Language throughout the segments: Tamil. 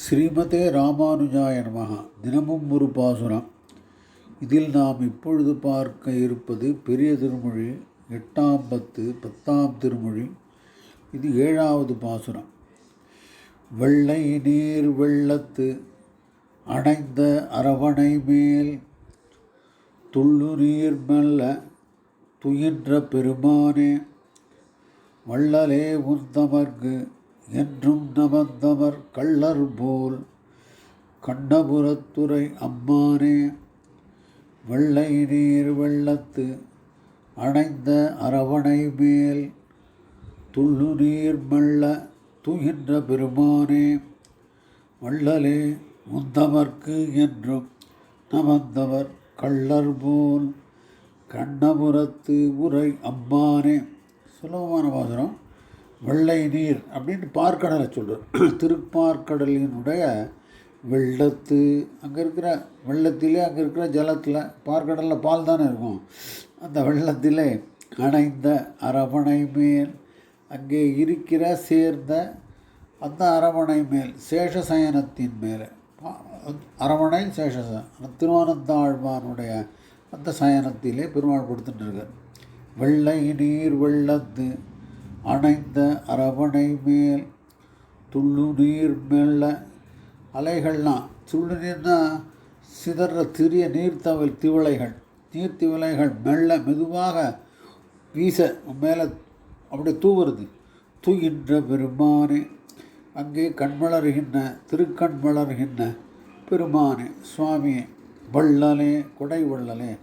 ஸ்ரீமதே ராமானுஜாய மகா தினமும் ஒரு பாசுரம். இதில் நாம் இப்பொழுது பார்க்க இருப்பது பெரிய திருமொழி எட்டாம் பத்து பத்தாம் திருமொழி. இது ஏழாவது பாசுரம். வெள்ளை நீர் வெள்ளத்து அடைந்த அரவணை மேல் துள்ளு நீர் மெல்ல துயின்ற பெருமானே வள்ளலே உந்தமர்க்கு என்றும் நமந்தவர் கள்ளர் போல். கண்ணபுரத்துறை அம்மானே வெள்ளை நீர் வெள்ளத்து அணைந்த அரவணை மேல் துள்ளு நீர் மெல்ல துயின்ற பெருமானே வள்ளலே முந்தவர்க்கு என்றும் நமந்தவர் கள்ளர் போல். கண்ணபுரத்து உரை அம்மானே. சுலபமான பாசுரம். வெள்ளை நீர் அப்படின்ட்டு பார்க்கடலை சொல்கிறார் திருப்பார்க்கடலினுடைய வெள்ளத்து அங்கே இருக்கிற வெள்ளத்திலே அங்கே இருக்கிற ஜலத்தில் பார்க்கடலில் பால் தானே இருக்கும். அந்த வெள்ளத்திலே அணைந்த அரவணை மேல் அங்கே இருக்கிற சேர்ந்த அந்த அரவணை மேல் சேஷசயனத்தின் மேலே. அரவணை சேஷசயனம் திருவானந்தாழ்வானுடைய அந்த சயனத்திலே பெருமாள் கொடுத்துட்டு இருக்கார். வெள்ளை நீர் வெள்ளத்து அணைந்த அரவணை மேல் துள்ளு நீர் மெல்ல அலைகள்லாம் துள்ளுநீர்னா சிதற சிறிய நீர்த்தவல் திவளைகள். நீர்த்திவளைகள் மெல்ல மெதுவாக வீச மேலே அப்படி தூவுறது. தூகின்ற பெருமானே அங்கே கண்மலர்கின்ற திருக்கண் மலர்கின்ற பெருமானே சுவாமியே வள்ளலே கொடை வள்ளலே.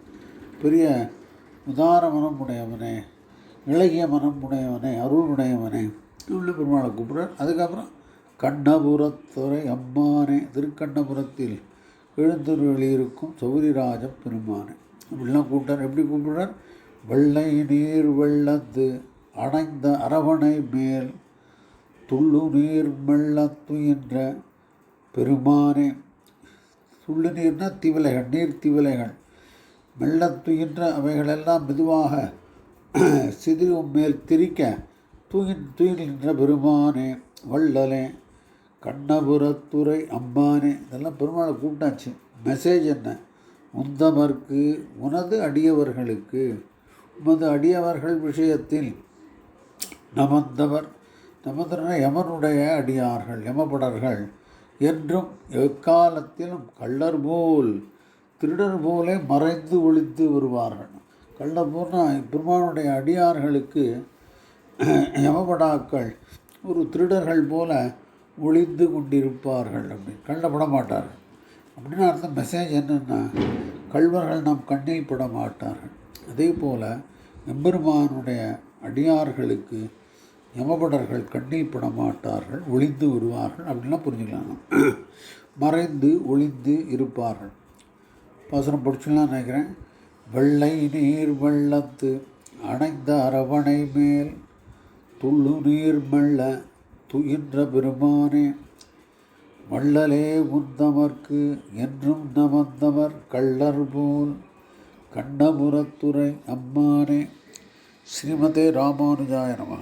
பெரிய உதார மனம் உடையவனே. இளகிய மனம் உடையவனே அருள் உடையவனே உள்ள பெருமாளை கூப்பிட்றார். அதுக்கப்புறம் கண்ணபுரத்துறை அம்மானே திருக்கண்ணபுரத்தில் எழுந்தருளியிருக்கும் சௌரிராஜ பெருமானே. இப்படிலாம் கூப்பிட்டார். எப்படி கூப்பிடுறார்? வெள்ளை நீர் வெள்ளத்து அடைந்த அரவணை மேல் துள்ளு நீர் மெள்ளத்து என்ற பெருமானே. துள்ளு நீர்னா திவலைகள் நீர் திவலைகள். மெல்லத்துயின்ற அவைகளெல்லாம் மெதுவாக சிதிரும் மேல் திரிக்க தூயின் தூயின்ற பெருமானே வள்ளலே கண்ணபுரத்துறை அம்மானே இதெல்லாம் பெருமாளை கூப்பிட்டாச்சு. மெசேஜ் என்ன? உந்தமர்க்கு உனது அடியவர்களுக்கு உமது அடியவர்கள் விஷயத்தில் நமந்தவர் நமந்தன யமனுடைய அடியார்கள் யமபடர்கள் என்றும் எக்காலத்திலும் கள்ளர் போல் திருடர் போலே மறைந்து ஒழித்து வருவார்கள். கள்ளபூர்ணா பெருமானுடைய அடியார்களுக்கு யமபடாக்கள் ஒரு திருடர்கள் போல ஒளிந்து கொண்டிருப்பார்கள் அப்படின்னு கள்ளப்பட மாட்டார்கள் அப்படின்னு அர்த்தம் மெசேஜ் என்னென்னா கள்வர்கள் நாம் கண்ணை பட மாட்டார்கள் அதே போல் எம்பெருமானுடைய அடியார்களுக்கு யமபடர்கள் கண்ணை பட மாட்டார்கள் ஒளிந்து வருவார்கள் அப்படின்லாம் புரிஞ்சுக்கலாம் மறைந்து ஒளிந்து இருப்பார்கள். பாசனம் படிச்சுலாம் நினைக்கிறேன். வெள்ளை நீர் வெள்ளத்து அணைந்த அரவணை மேல் துள்ளு நீர் மெல்ல துயின்ற பெருமானே வள்ளலே உந்தமர்க்கு என்றும் நமந்தவர் கள்ளர் போல் கண்ணபுரத்துறை அம்மானே ஸ்ரீமதே ராமானுஜாய நம.